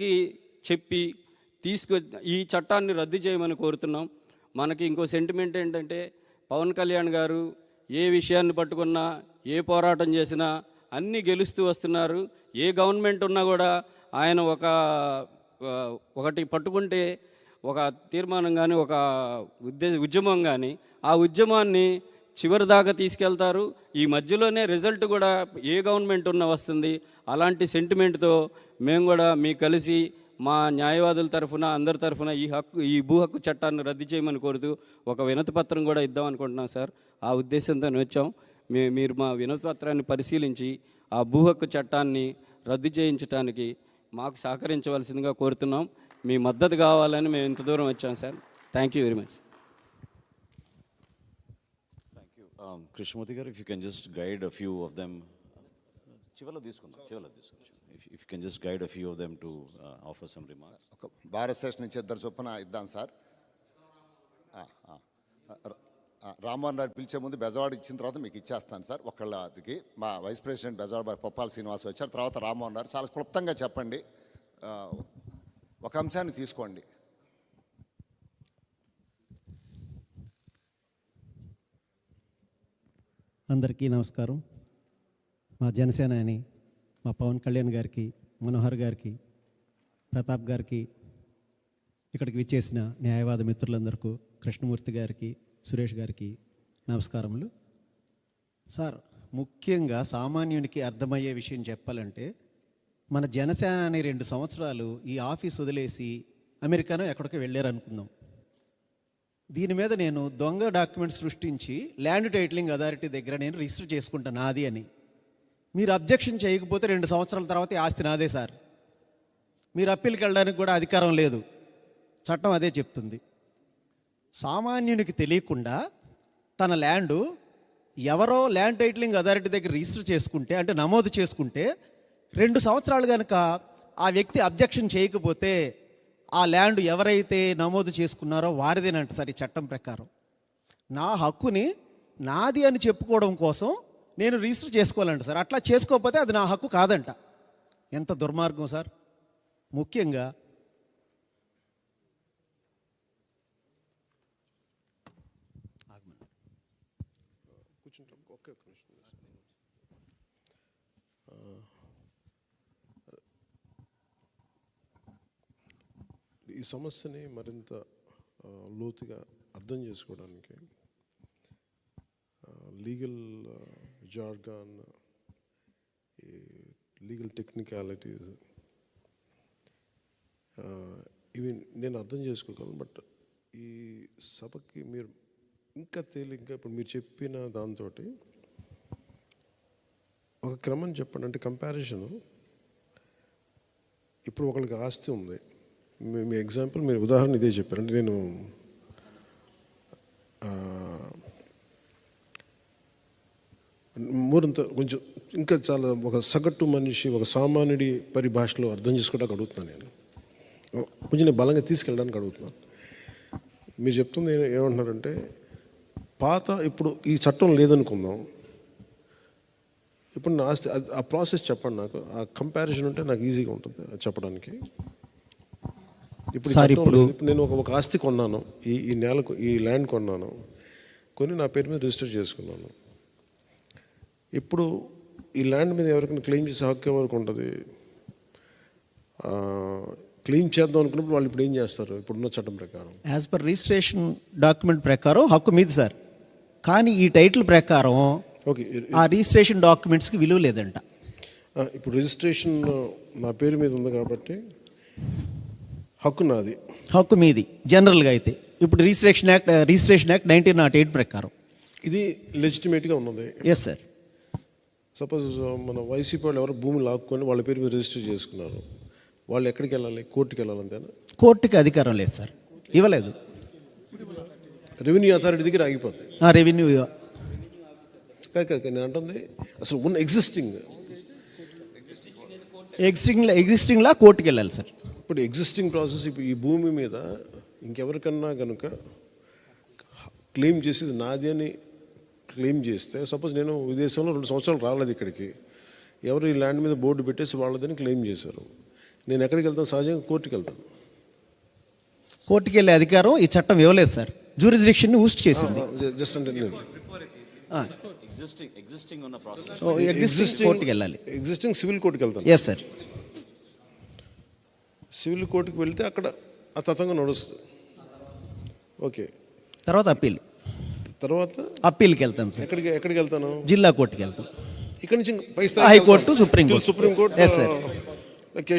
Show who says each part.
Speaker 1: ప్రజలకి చెప్పి తీసుకు ఈ చట్టాన్ని రద్దు చేయమని కోరుతున్నాం. మనకి ఇంకో సెంటిమెంట్ ఏంటంటే పవన్ కళ్యాణ్ గారు ఏ విషయాన్ని పట్టుకున్నా ఏ పోరాటం చేసినా అన్నీ గెలుస్తూ వస్తున్నారు. ఏ గవర్నమెంట్ ఉన్నా కూడా ఆయన ఒక ఒకటి పట్టుకుంటే ఒక తీర్మానం కానీ ఒక ఉద్దేశ ఉద్యమం కానీ ఆ ఉద్యమాన్ని చివరి దాకా తీసుకెళ్తారు. ఈ మధ్యలోనే రిజల్ట్ కూడా ఏ గవర్నమెంట్ ఉన్నా వస్తుంది. అలాంటి సెంటిమెంట్తో మేము కూడా మీ కలిసి మా న్యాయవాదుల తరఫున అందరి తరఫున ఈ హక్కు ఈ భూ హక్కు చట్టాన్ని రద్దు చేయమని కోరుతూ ఒక వినతి పత్రం కూడా ఇద్దాం అనుకుంటున్నాం సార్. ఆ ఉద్దేశంతో వచ్చాం. మీ మీరు మా వినతి పత్రాన్ని పరిశీలించి ఆ భూ హక్కు చట్టాన్ని రద్దు చేయించడానికి మాకు సహకరించవలసిందిగా కోరుతున్నాం. మీ మద్దతు కావాలని మేము ఇంత దూరం వచ్చాం sir. Thank you very much
Speaker 2: thank you Krishnamurthy గారు if you can just guide a few of them చివరిలో తీసుకుందాం చివరిలో తీసుకుందాం. If if you can just guide a few of them to offer some remarks
Speaker 3: ఒక భారత station నుంచి ఇద్దరు చొప్పున ఇద్దాం సార్. రామ్మోహన్ గారు పిలిచే ముందు బెజవాడ ఇచ్చిన తర్వాత మీకు ఇచ్చేస్తాను సార్. ఒకళ్ళకి మా వైస్ ప్రెసిడెంట్ బెజవాడ పొప్పాల శ్రీనివాస్ వచ్చారు. తర్వాత రామ్మోహన్ గారు చాలా క్లుప్తంగా చెప్పండి. ఒక అంశాన్ని తీసుకోండి.
Speaker 4: అందరికీ నమస్కారం. మా జనసేన అని మా పవన్ కళ్యాణ్ గారికి మనోహర్ గారికి ప్రతాప్ గారికి ఇక్కడికి విచ్చేసిన న్యాయవాద మిత్రులందరికీ కృష్ణమూర్తి గారికి సురేష్ గారికి నమస్కారములు. సార్ ముఖ్యంగా సామాన్యునికి అర్థమయ్యే విషయం చెప్పాలంటే మన జనసేన అనే రెండు సంవత్సరాలు ఈ ఆఫీస్ వదిలేసి అమెరికానో ఎక్కడికి వెళ్ళారు అనుకుందాం దీని మీద నేను దొంగ డాక్యుమెంట్ సృష్టించి ల్యాండ్ టైటిలింగ్ అథారిటీ దగ్గర నేను రిజిస్టర్ చేసుకుంటాను నాది అని. మీరు అబ్జెక్షన్ చేయకపోతే రెండు సంవత్సరాల తర్వాత ఆస్తి నాదే సార్. మీరు అప్పీల్కి వెళ్ళడానికి కూడా అధికారం లేదు. చట్టం అదే చెప్తుంది. సామాన్యునికి తెలియకుండా తన ల్యాండు ఎవరో ల్యాండ్ టైటిలింగ్ అథారిటీ దగ్గర రిజిస్టర్ చేసుకుంటే అంటే నమోదు చేసుకుంటే రెండు సంవత్సరాలు కనుక ఆ వ్యక్తి అబ్జెక్షన్ చేయకపోతే ఆ ల్యాండ్ ఎవరైతే నమోదు చేసుకున్నారో వారిదేనంట సార్ ఈ చట్టం ప్రకారం. నా హక్కుని నాది అని చెప్పుకోవడం కోసం నేను రిజిస్టర్ చేసుకోవాలంట సార్. అట్లా చేసుకోకపోతే అది నా హక్కు కాదంట. ఎంత దుర్మార్గం సార్. ముఖ్యంగా
Speaker 5: కూర్చుంటాం. ఒకే ఈ సమస్యని మరింత లోతుగా అర్థం చేసుకోవడానికి లీగల్ జార్గాన్ ఈ లీగల్ టెక్నికాలిటీస్ ఇవి నేను అర్థం చేసుకోగలను బట్ ఈ సభకి మీరు ఇంకా తేలిగ్గా ఇప్పుడు మీరు చెప్పిన దాంతో ఒక క్రమం చెప్పండి. అంటే కంపారిజను ఇప్పుడు ఒకరికి ఆస్తి ఉంది. మీ- ఎగ్జాంపుల్ మీరు ఉదాహరణ ఇదే చెప్పారు. అంటే నేను మూరంత కొంచెం ఇంకా చాలా ఒక సగటు మనిషి ఒక సామాన్యుడి పరిభాషలో అర్థం చేసుకోవడానికి అడుగుతున్నాను నేను. కొంచెం నేను బలంగా తీసుకెళ్ళడానికి అడుగుతున్నాను మీరు చెప్తుంది ఏమంటున్నారంటే పాత ఇప్పుడు ఈ చట్టం లేదనుకుందాం. ఇప్పుడు నా ఆస్తి అది- ఆ ప్రాసెస్ చెప్పండి నాకు. ఆ కంపారిజన్ ఉంటే నాకు ఈజీగా ఉంటుంది అది చెప్పడానికి. ఇప్పుడు
Speaker 4: సార్, ఇప్పుడు-
Speaker 5: నేను ఒక ఆస్తి కొన్నాను. ఈ ఈ నేల ఈ ల్యాండ్ కొన్నాను. కొని నా పేరు మీద రిజిస్టర్ చేసుకున్నాను. ఇప్పుడు ఈ ల్యాండ్ మీద ఎవరికైనా క్లెయిమ్ చేసే హక్కు ఎవరికి ఉంటుంది? క్లెయిమ్ చేద్దాం అనుకున్నప్పుడు వాళ్ళు ఇప్పుడు ఏం చేస్తారు? ఇప్పుడున్న చట్టం ప్రకారం.
Speaker 4: యాజ్ పర్ రిజిస్ట్రేషన్ డాక్యుమెంట్ ప్రకారం హక్కు మీది సార్ కానీ ఈ టైటిల్ ప్రకారం
Speaker 5: ఓకే
Speaker 4: ఆ రిజిస్ట్రేషన్ డాక్యుమెంట్స్కి విలువ లేదంట.
Speaker 5: ఇప్పుడు రిజిస్ట్రేషన్ నా పేరు మీద ఉంది కాబట్టి హక్కు నాది.
Speaker 4: హక్కు మీది జనరల్గా అయితే. ఇప్పుడు registration act registration act nineteen nought eight ప్రకారం.
Speaker 5: ఇది లెజిటిమేట్గా ఉన్నది.
Speaker 4: ఎస్ సార్
Speaker 5: సపోజ్ మన వైసీపీ వాళ్ళు ఎవరో భూమి లాక్కొని వాళ్ళ పేరు మీద రిజిస్టర్ చేసుకున్నారు. వాళ్ళు ఎక్కడికి వెళ్ళాలి? కోర్టుకి వెళ్ళాలి అంతేనా?
Speaker 4: కోర్టుకి అధికారం లేదు సార్ ఇవ్వలేదు.
Speaker 5: రెవెన్యూ అథారిటీ దగ్గర ఆగిపోద్ది.
Speaker 4: ఆ రెవెన్యూ
Speaker 5: కాదు, నేను అంటుంది అసలు ఉన్న ఎగ్జిస్టింగ్
Speaker 4: ఎగ్జిస్టింగ్ ఎగ్జిస్టింగ్లా కోర్టుకి వెళ్ళాలి సార్
Speaker 5: ఇప్పుడు ఎగ్జిస్టింగ్ ప్రాసెస్ ఇప్పుడు ఈ భూమి మీద ఇంకెవరికన్నా కనుక క్లెయిమ్ చేసి ఇది నాది అని క్లెయిమ్ చేస్తే సపోజ్ నేను విదేశంలో రెండు సంవత్సరాలు రాలేదు ఇక్కడికి ఎవరు ఈ ల్యాండ్ మీద బోర్డు పెట్టేసి వాళ్ళదని క్లెయిమ్ చేశారు. నేను ఎక్కడికి వెళ్తాను? సహజంగా కోర్టుకి వెళ్తాను.
Speaker 4: కోర్టుకి వెళ్ళే అధికారం ఈ చట్టం ఇవ్వలేదు సార్. జ్యూరిస్డిక్షన్ని ఊస్ట్ చేసింది.
Speaker 5: జస్ట్ అంటే నేను.
Speaker 2: ఎగ్జిస్టింగ్ ఎగ్జిస్టింగ్ ఉన్న ప్రాసెస్
Speaker 4: ఎగ్జిస్టింగ్ కోర్టుకి వెళ్ళాలి.
Speaker 5: ఎగ్జిస్టింగ్ సివిల్ కోర్టుకి వెళ్తాను.
Speaker 4: ఎస్ సార్
Speaker 5: సివిల్ కోర్టుకి వెళ్తే అక్కడ ఆ తతంగా నడుస్తుంది. ఓకే.
Speaker 4: తర్వాత అప్పీల్.
Speaker 5: తర్వాత
Speaker 4: అప్పీల్కి వెళ్తాం సార్.
Speaker 5: ఎక్కడికి ఎక్కడికి వెళ్తాను?
Speaker 4: జిల్లా కోర్టుకి వెళ్తాం.
Speaker 5: ఇక్కడి నుంచి పై
Speaker 4: high court, supreme court.
Speaker 5: Supreme court.
Speaker 4: Yes, sir.